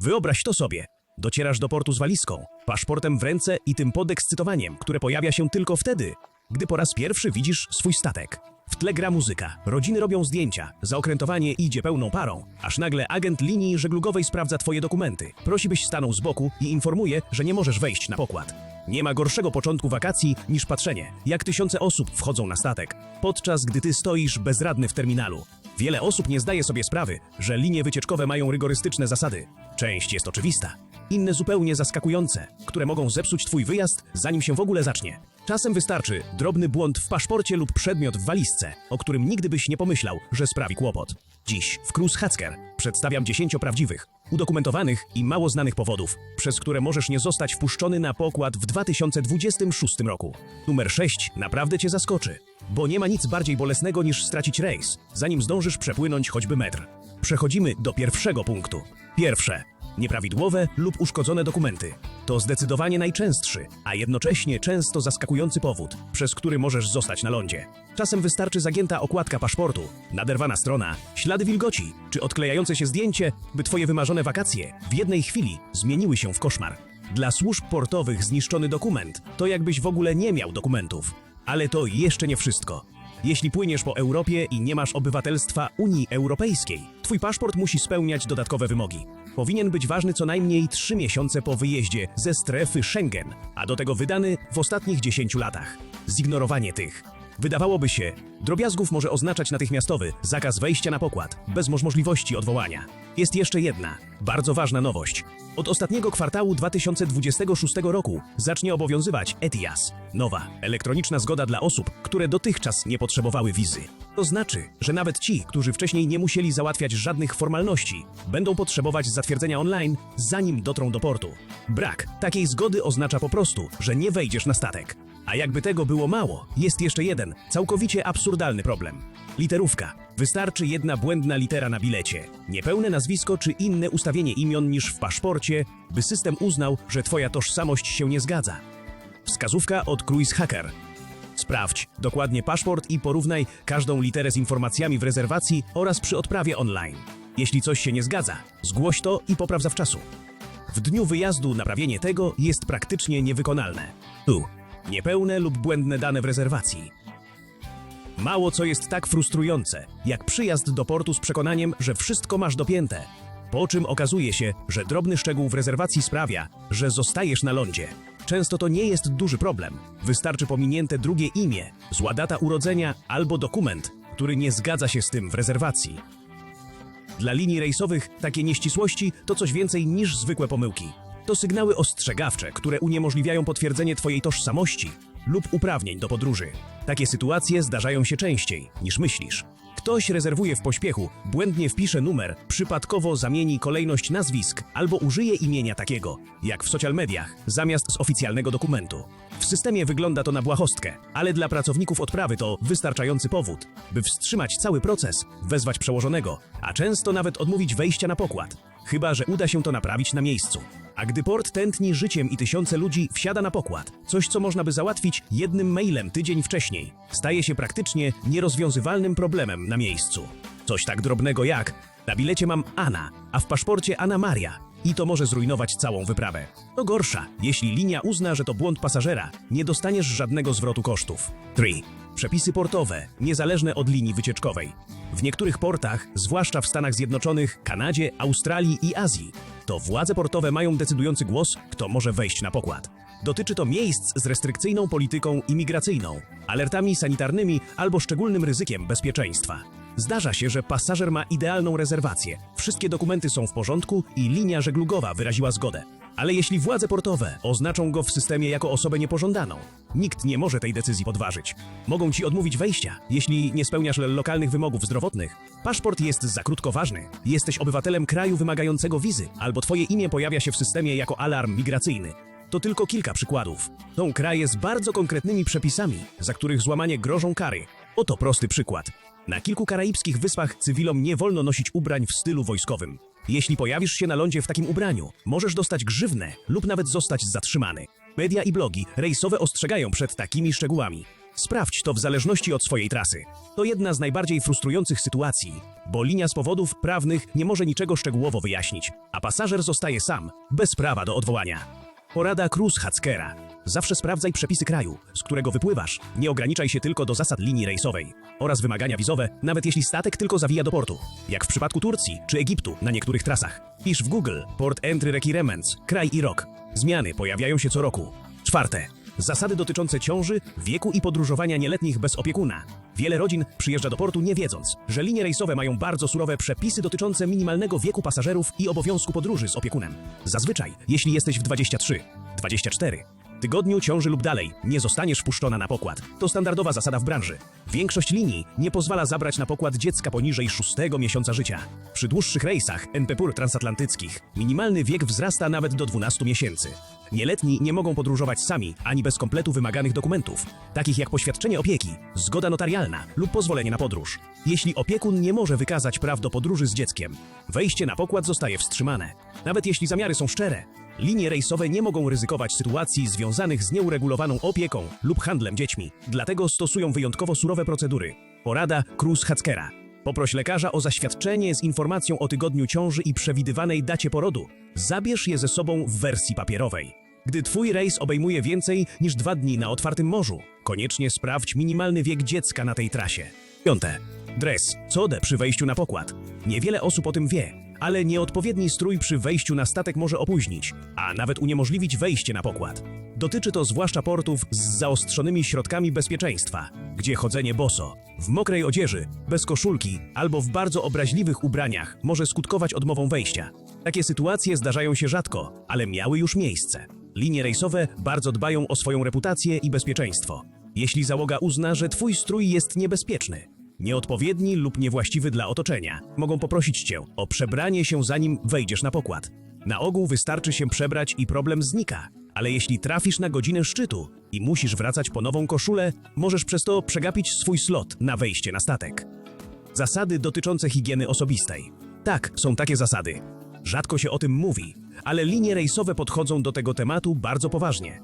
Wyobraź to sobie. Docierasz do portu z walizką, paszportem w ręce i tym podekscytowaniem, które pojawia się tylko wtedy, gdy po raz pierwszy widzisz swój statek. W tle gra muzyka, rodziny robią zdjęcia, zaokrętowanie idzie pełną parą, aż nagle agent linii żeglugowej sprawdza twoje dokumenty. Prosi byś stanął z boku i informuje, że nie możesz wejść na pokład. Nie ma gorszego początku wakacji niż patrzenie, jak tysiące osób wchodzą na statek, podczas gdy ty stoisz bezradny w terminalu. Wiele osób nie zdaje sobie sprawy, że linie wycieczkowe mają rygorystyczne zasady. Część jest oczywista, inne zupełnie zaskakujące, które mogą zepsuć twój wyjazd, zanim się w ogóle zacznie. Czasem wystarczy drobny błąd w paszporcie lub przedmiot w walizce, o którym nigdy byś nie pomyślał, że sprawi kłopot. Dziś w Cruise Hacker przedstawiam 10 prawdziwych, udokumentowanych i mało znanych powodów, przez które możesz nie zostać wpuszczony na pokład w 2026 roku. Numer 6 naprawdę cię zaskoczy, bo nie ma nic bardziej bolesnego niż stracić rejs, zanim zdążysz przepłynąć choćby metr. Przechodzimy do pierwszego punktu. Pierwsze. Nieprawidłowe lub uszkodzone dokumenty. To zdecydowanie najczęstszy, a jednocześnie często zaskakujący powód, przez który możesz zostać na lądzie. Czasem wystarczy zagięta okładka paszportu, naderwana strona, ślady wilgoci czy odklejające się zdjęcie, by twoje wymarzone wakacje w jednej chwili zmieniły się w koszmar. Dla służb portowych zniszczony dokument to jakbyś w ogóle nie miał dokumentów. Ale to jeszcze nie wszystko. Jeśli płyniesz po Europie i nie masz obywatelstwa Unii Europejskiej, twój paszport musi spełniać dodatkowe wymogi. Powinien być ważny co najmniej 3 miesiące po wyjeździe ze strefy Schengen, a do tego wydany w ostatnich 10 latach. Zignorowanie tych Wydawałoby się, drobiazgów może oznaczać natychmiastowy zakaz wejścia na pokład, bez moż- możliwości odwołania. Jest jeszcze jedna, bardzo ważna nowość. Od ostatniego kwartału 2026 roku zacznie obowiązywać ETIAS, nowa, elektroniczna zgoda dla osób, które dotychczas nie potrzebowały wizy. To znaczy, że nawet ci, którzy wcześniej nie musieli załatwiać żadnych formalności, będą potrzebować zatwierdzenia online, zanim dotrą do portu. Brak takiej zgody oznacza po prostu, że nie wejdziesz na statek. A jakby tego było mało, jest jeszcze jeden, całkowicie absurdalny problem. Literówka. Wystarczy jedna błędna litera na bilecie, niepełne nazwisko czy inne ustawienie imion niż w paszporcie, by system uznał, że twoja tożsamość się nie zgadza. Wskazówka od Cruise Hacker. Sprawdź dokładnie paszport i porównaj każdą literę z informacjami w rezerwacji oraz przy odprawie online. Jeśli coś się nie zgadza, zgłoś to i popraw zawczasu. W dniu wyjazdu naprawienie tego jest praktycznie niewykonalne. Tu. Niepełne lub błędne dane w rezerwacji. Mało co jest tak frustrujące, jak przyjazd do portu z przekonaniem, że wszystko masz dopięte, po czym okazuje się, że drobny szczegół w rezerwacji sprawia, że zostajesz na lądzie. Często to nie jest duży problem. Wystarczy pominięte drugie imię, zła data urodzenia albo dokument, który nie zgadza się z tym w rezerwacji. Dla linii rejsowych takie nieścisłości to coś więcej niż zwykłe pomyłki. To sygnały ostrzegawcze, które uniemożliwiają potwierdzenie Twojej tożsamości lub uprawnień do podróży. Takie sytuacje zdarzają się częściej niż myślisz. Ktoś rezerwuje w pośpiechu, błędnie wpisze numer, przypadkowo zamieni kolejność nazwisk albo użyje imienia takiego, jak w social mediach, zamiast z oficjalnego dokumentu. W systemie wygląda to na błahostkę, ale dla pracowników odprawy to wystarczający powód, by wstrzymać cały proces, wezwać przełożonego, a często nawet odmówić wejścia na pokład, chyba że uda się to naprawić na miejscu. A gdy port tętni życiem i tysiące ludzi wsiada na pokład, coś co można by załatwić jednym mailem tydzień wcześniej, staje się praktycznie nierozwiązywalnym problemem na miejscu. Coś tak drobnego jak na bilecie mam Anna, a w paszporcie Anna Maria i to może zrujnować całą wyprawę. To gorsza, jeśli linia uzna, że to błąd pasażera, nie dostaniesz żadnego zwrotu kosztów. 3. Przepisy portowe, niezależne od linii wycieczkowej. W niektórych portach, zwłaszcza w Stanach Zjednoczonych, Kanadzie, Australii i Azji, to władze portowe mają decydujący głos, kto może wejść na pokład. Dotyczy to miejsc z restrykcyjną polityką imigracyjną, alertami sanitarnymi albo szczególnym ryzykiem bezpieczeństwa. Zdarza się, że pasażer ma idealną rezerwację, wszystkie dokumenty są w porządku i linia żeglugowa wyraziła zgodę. Ale jeśli władze portowe oznaczą go w systemie jako osobę niepożądaną, nikt nie może tej decyzji podważyć. Mogą ci odmówić wejścia, jeśli nie spełniasz lokalnych wymogów zdrowotnych. Paszport jest za krótko ważny. Jesteś obywatelem kraju wymagającego wizy, albo twoje imię pojawia się w systemie jako alarm migracyjny. To tylko kilka przykładów. Są kraje z bardzo konkretnymi przepisami, za których złamanie grożą kary. Oto prosty przykład. Na kilku karaibskich wyspach cywilom nie wolno nosić ubrań w stylu wojskowym. Jeśli pojawisz się na lądzie w takim ubraniu, możesz dostać grzywnę lub nawet zostać zatrzymany. Media i blogi rejsowe ostrzegają przed takimi szczegółami. Sprawdź to w zależności od swojej trasy. To jedna z najbardziej frustrujących sytuacji, bo linia z powodów prawnych nie może niczego szczegółowo wyjaśnić, a pasażer zostaje sam, bez prawa do odwołania. Porada Cruz Hackera. Zawsze sprawdzaj przepisy kraju, z którego wypływasz. Nie ograniczaj się tylko do zasad linii rejsowej oraz wymagania wizowe, nawet jeśli statek tylko zawija do portu. Jak w przypadku Turcji czy Egiptu na niektórych trasach. Pisz w Google Port Entry Requirements, kraj i rok. Zmiany pojawiają się co roku. Czwarte. Zasady dotyczące ciąży, wieku i podróżowania nieletnich bez opiekuna. Wiele rodzin przyjeżdża do portu nie wiedząc, że linie rejsowe mają bardzo surowe przepisy dotyczące minimalnego wieku pasażerów i obowiązku podróży z opiekunem. Zazwyczaj, jeśli jesteś w 23, 24 tygodniu ciąży lub dalej, nie zostaniesz wpuszczona na pokład. To standardowa zasada w branży. Większość linii nie pozwala zabrać na pokład dziecka poniżej 6 miesiąca życia. Przy dłuższych rejsach NPPUR transatlantyckich minimalny wiek wzrasta nawet do 12 miesięcy. Nieletni nie mogą podróżować sami ani bez kompletu wymaganych dokumentów, takich jak poświadczenie opieki, zgoda notarialna lub pozwolenie na podróż. Jeśli opiekun nie może wykazać praw do podróży z dzieckiem, wejście na pokład zostaje wstrzymane. Nawet jeśli zamiary są szczere, linie rejsowe nie mogą ryzykować sytuacji związanych z nieuregulowaną opieką lub handlem dziećmi, dlatego stosują wyjątkowo surowe procedury. Porada Cruz Hackera. Poproś lekarza o zaświadczenie z informacją o tygodniu ciąży i przewidywanej dacie porodu. Zabierz je ze sobą w wersji papierowej. Gdy twój rejs obejmuje więcej niż dwa dni na otwartym morzu, koniecznie sprawdź minimalny wiek dziecka na tej trasie. Piąte. Dres. Codę przy wejściu na pokład. Niewiele osób o tym wie, ale nieodpowiedni strój przy wejściu na statek może opóźnić, a nawet uniemożliwić wejście na pokład. Dotyczy to zwłaszcza portów z zaostrzonymi środkami bezpieczeństwa, gdzie chodzenie boso, w mokrej odzieży, bez koszulki albo w bardzo obraźliwych ubraniach może skutkować odmową wejścia. Takie sytuacje zdarzają się rzadko, ale miały już miejsce. Linie rejsowe bardzo dbają o swoją reputację i bezpieczeństwo. Jeśli załoga uzna, że twój strój jest niebezpieczny, nieodpowiedni lub niewłaściwy dla otoczenia, mogą poprosić cię o przebranie się zanim wejdziesz na pokład. Na ogół wystarczy się przebrać i problem znika, ale jeśli trafisz na godzinę szczytu i musisz wracać po nową koszulę, możesz przez to przegapić swój slot na wejście na statek. Zasady dotyczące higieny osobistej. Tak, są takie zasady. Rzadko się o tym mówi, ale linie rejsowe podchodzą do tego tematu bardzo poważnie.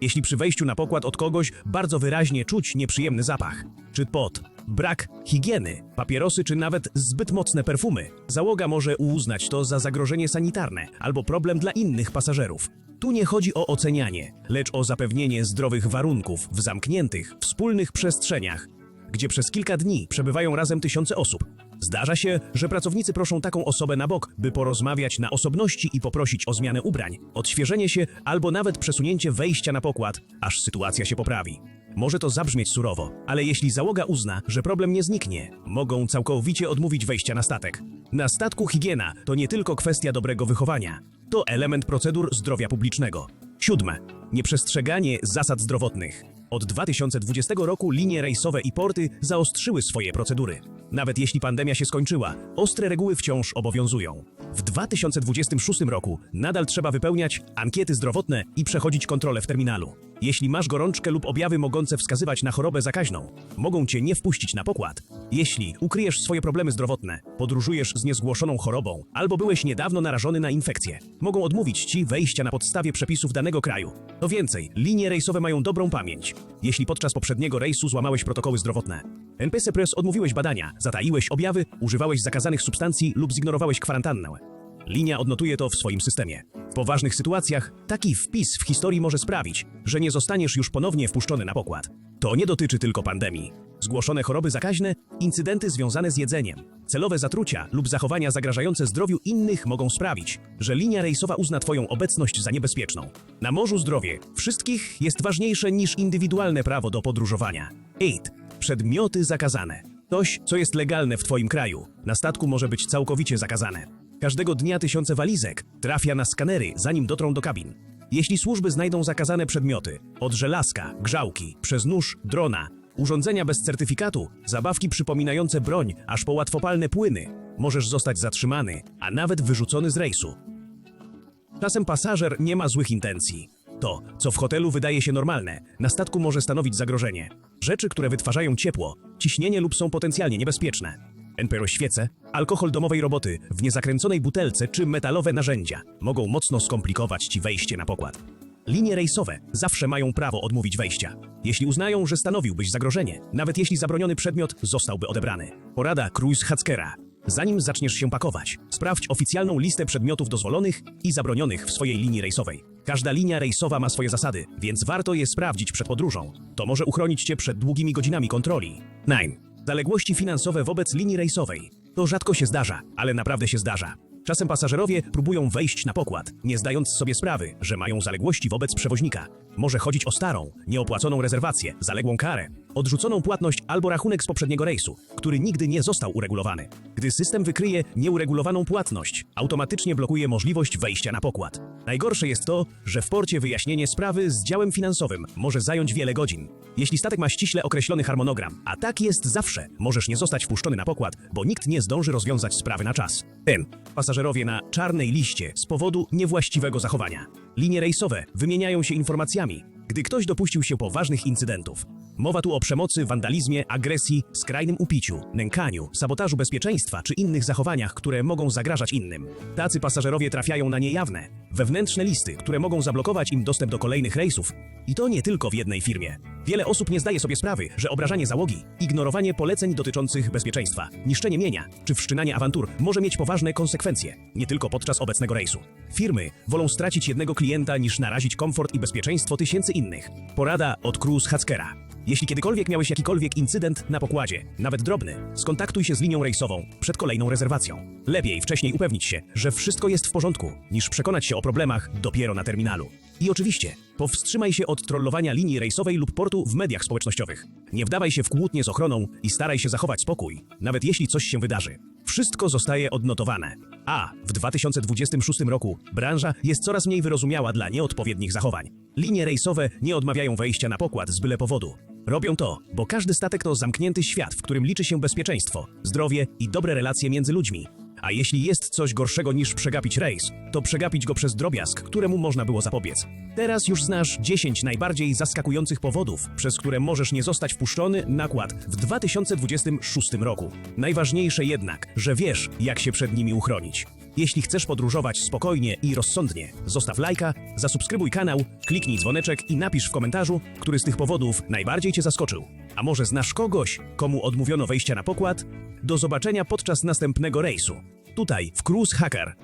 Jeśli przy wejściu na pokład od kogoś bardzo wyraźnie czuć nieprzyjemny zapach, czy pot, brak higieny, papierosy czy nawet zbyt mocne perfumy, załoga może uznać to za zagrożenie sanitarne albo problem dla innych pasażerów. Tu nie chodzi o ocenianie, lecz o zapewnienie zdrowych warunków w zamkniętych, wspólnych przestrzeniach, gdzie przez kilka dni przebywają razem tysiące osób. Zdarza się, że pracownicy proszą taką osobę na bok, by porozmawiać na osobności i poprosić o zmianę ubrań, odświeżenie się albo nawet przesunięcie wejścia na pokład, aż sytuacja się poprawi. Może to zabrzmieć surowo, ale jeśli załoga uzna, że problem nie zniknie, mogą całkowicie odmówić wejścia na statek. Na statku higiena to nie tylko kwestia dobrego wychowania, to element procedur zdrowia publicznego. Siódme. Nieprzestrzeganie zasad zdrowotnych. Od 2020 roku linie rejsowe i porty zaostrzyły swoje procedury. Nawet jeśli pandemia się skończyła, ostre reguły wciąż obowiązują. W 2026 roku nadal trzeba wypełniać ankiety zdrowotne i przechodzić kontrolę w terminalu. Jeśli masz gorączkę lub objawy mogące wskazywać na chorobę zakaźną, mogą cię nie wpuścić na pokład. Jeśli ukryjesz swoje problemy zdrowotne, podróżujesz z niezgłoszoną chorobą albo byłeś niedawno narażony na infekcję, mogą odmówić ci wejścia na podstawie przepisów danego kraju. To więcej, linie rejsowe mają dobrą pamięć. Jeśli podczas poprzedniego rejsu złamałeś protokoły zdrowotne, NPC Press odmówiłeś badania, zataiłeś objawy, używałeś zakazanych substancji lub zignorowałeś kwarantannę. Linia odnotuje to w swoim systemie. W poważnych sytuacjach taki wpis w historii może sprawić, że nie zostaniesz już ponownie wpuszczony na pokład. To nie dotyczy tylko pandemii. Zgłoszone choroby zakaźne, incydenty związane z jedzeniem, celowe zatrucia lub zachowania zagrażające zdrowiu innych mogą sprawić, że linia rejsowa uzna Twoją obecność za niebezpieczną. Na morzu zdrowie wszystkich jest ważniejsze niż indywidualne prawo do podróżowania. 8. Przedmioty zakazane. Coś, co jest legalne w Twoim kraju, na statku może być całkowicie zakazane. Każdego dnia tysiące walizek trafia na skanery, zanim dotrą do kabin. Jeśli służby znajdą zakazane przedmioty, od żelazka, grzałki, przez nóż, drona, urządzenia bez certyfikatu, zabawki przypominające broń, aż po łatwopalne płyny, możesz zostać zatrzymany, a nawet wyrzucony z rejsu. Czasem pasażer nie ma złych intencji. To, co w hotelu wydaje się normalne, na statku może stanowić zagrożenie. Rzeczy, które wytwarzają ciepło, ciśnienie lub są potencjalnie niebezpieczne. NPR świece, alkohol domowej roboty w niezakręconej butelce czy metalowe narzędzia mogą mocno skomplikować Ci wejście na pokład. Linie rejsowe zawsze mają prawo odmówić wejścia. Jeśli uznają, że stanowiłbyś zagrożenie, nawet jeśli zabroniony przedmiot zostałby odebrany. Porada Cruise Hackera. Zanim zaczniesz się pakować, sprawdź oficjalną listę przedmiotów dozwolonych i zabronionych w swojej linii rejsowej. Każda linia rejsowa ma swoje zasady, więc warto je sprawdzić przed podróżą. To może uchronić Cię przed długimi godzinami kontroli. 9. Zaległości finansowe wobec linii rejsowej. To rzadko się zdarza, ale naprawdę się zdarza. Czasem pasażerowie próbują wejść na pokład, nie zdając sobie sprawy, że mają zaległości wobec przewoźnika. Może chodzić o starą, nieopłaconą rezerwację, zaległą karę, odrzuconą płatność albo rachunek z poprzedniego rejsu, który nigdy nie został uregulowany. Gdy system wykryje nieuregulowaną płatność, automatycznie blokuje możliwość wejścia na pokład. Najgorsze jest to, że w porcie wyjaśnienie sprawy z działem finansowym może zająć wiele godzin. Jeśli statek ma ściśle określony harmonogram, a tak jest zawsze, możesz nie zostać wpuszczony na pokład, bo nikt nie zdąży rozwiązać sprawy na czas. Ten. Pasażerowie na czarnej liście z powodu niewłaściwego zachowania. Linie rejsowe wymieniają się informacjami, gdy ktoś dopuścił się poważnych incydentów. Mowa tu o przemocy, wandalizmie, agresji, skrajnym upiciu, nękaniu, sabotażu bezpieczeństwa czy innych zachowaniach, które mogą zagrażać innym. Tacy pasażerowie trafiają na niejawne, wewnętrzne listy, które mogą zablokować im dostęp do kolejnych rejsów. I to nie tylko w jednej firmie. Wiele osób nie zdaje sobie sprawy, że obrażanie załogi, ignorowanie poleceń dotyczących bezpieczeństwa, niszczenie mienia czy wszczynanie awantur może mieć poważne konsekwencje, nie tylko podczas obecnego rejsu. Firmy wolą stracić jednego klienta niż narazić komfort i bezpieczeństwo tysięcy innych. Porada od Cruise Hackera. Jeśli kiedykolwiek miałeś jakikolwiek incydent na pokładzie, nawet drobny, skontaktuj się z linią rejsową przed kolejną rezerwacją. Lepiej wcześniej upewnić się, że wszystko jest w porządku, niż przekonać się o problemach dopiero na terminalu. I oczywiście, powstrzymaj się od trollowania linii rejsowej lub portu w mediach społecznościowych. Nie wdawaj się w kłótnie z ochroną i staraj się zachować spokój, nawet jeśli coś się wydarzy. Wszystko zostaje odnotowane. A w 2026 roku branża jest coraz mniej wyrozumiała dla nieodpowiednich zachowań. Linie rejsowe nie odmawiają wejścia na pokład z byle powodu. Robią to, bo każdy statek to zamknięty świat, w którym liczy się bezpieczeństwo, zdrowie i dobre relacje między ludźmi. A jeśli jest coś gorszego niż przegapić rejs, to przegapić go przez drobiazg, któremu można było zapobiec. Teraz już znasz 10 najbardziej zaskakujących powodów, przez które możesz nie zostać wpuszczony na kład w 2026 roku. Najważniejsze jednak, że wiesz, jak się przed nimi uchronić. Jeśli chcesz podróżować spokojnie i rozsądnie, zostaw lajka, zasubskrybuj kanał, kliknij dzwoneczek i napisz w komentarzu, który z tych powodów najbardziej Cię zaskoczył. A może znasz kogoś, komu odmówiono wejścia na pokład? Do zobaczenia podczas następnego rejsu. Tutaj w Cruise Hacker.